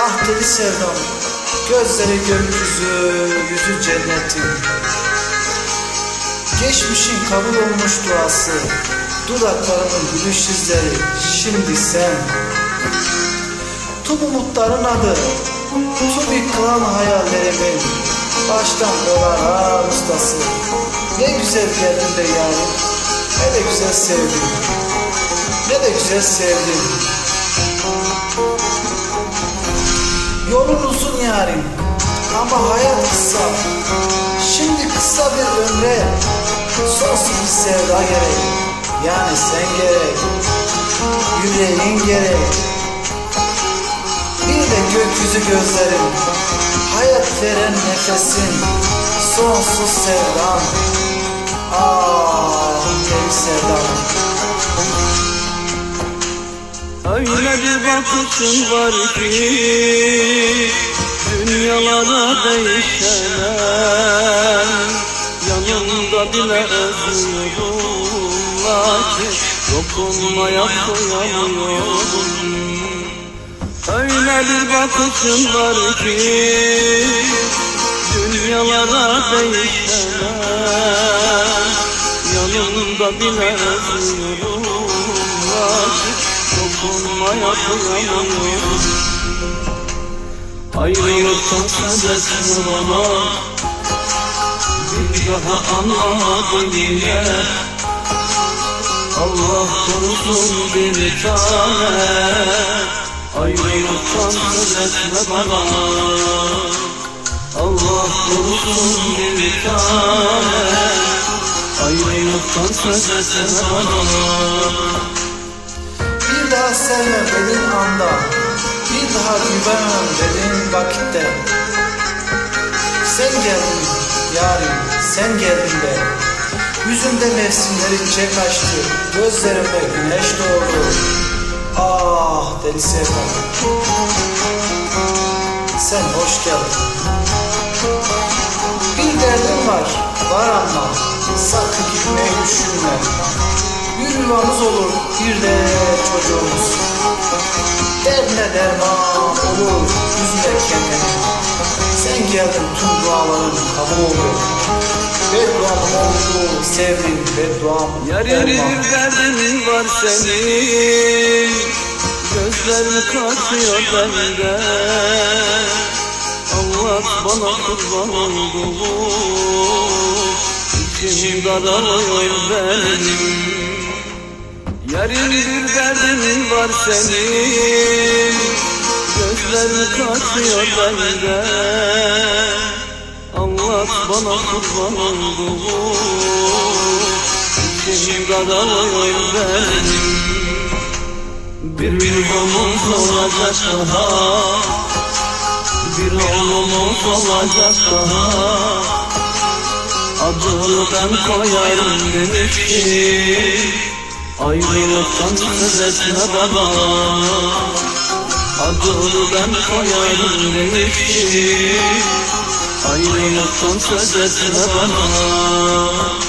Ah deli sevdam Gözleri gökyüzü Yüzü cennetin. Geçmişin kabul olmuş duası Dudaklarının gülüş izleri Şimdi sen. Tüm umutların adı Tüm yıkılan hayallerimin Baştan dolan ustası. Ne güzel geldin be yarim Ne de güzel sevdin Ne de güzel sevdin Yolun uzun yarim. Ama hayat kısa. Şimdi kısa bir ömre Sonsuz bir sevda gerek. Yani sen gerek Yüreğin gerek. Bir de gökyüzü gözlerim Hayat veren nefesin Sonsuz sevdan Ah deli sevdam Öyle bir bakışın var ki Dünyalara değişen Yanımda bile özlüyorum. Lakin dokunmaya kıyamıyorum Öyle bir bakışın var ki Dünyalara değişen Yanımda bile özlüyorum dokunmaya kıyamıyorum Ayrılıktan sebepsin ama Bir daha anlamadım yine Allah korusun bir tane Ayrılıktan sebepme bana Allah korusun bir tane Ayrılıktan sebepme bana daha sevme dediğin anda Bir daha güvenemem dediğin vakitte. Sen geldin yarim sen geldin be. Yüzümde mevsimler içe kaçtı Gözlerime güneş doğdu. Ah deli sevdam Sen hoş geldin. Bir derdim var var ama Sakın gitmeyi düşünme Bir yuvamız olur bir de çocuğumuz. Derdine derman olur üzme kendini Sen geldin tüm duaların kabul oldu Bedduam oldu sevdim bedduam bir derdin var senin. Gözlerini kaçıyor bende Allah bana kurban oldu. İçim daralıyor benim Yarın bir derdin var senin. Gözlerini kaçıyor bende Allah bana kurban oldu İçim daralıyor benim. Bir oğlumuz olacak daha. Bir oğlumuz olacak daha. Adını ben koyarım demişti Ayrılıktan söz etme baba Adını ben koyarım demişti Ayrılıktan söz bana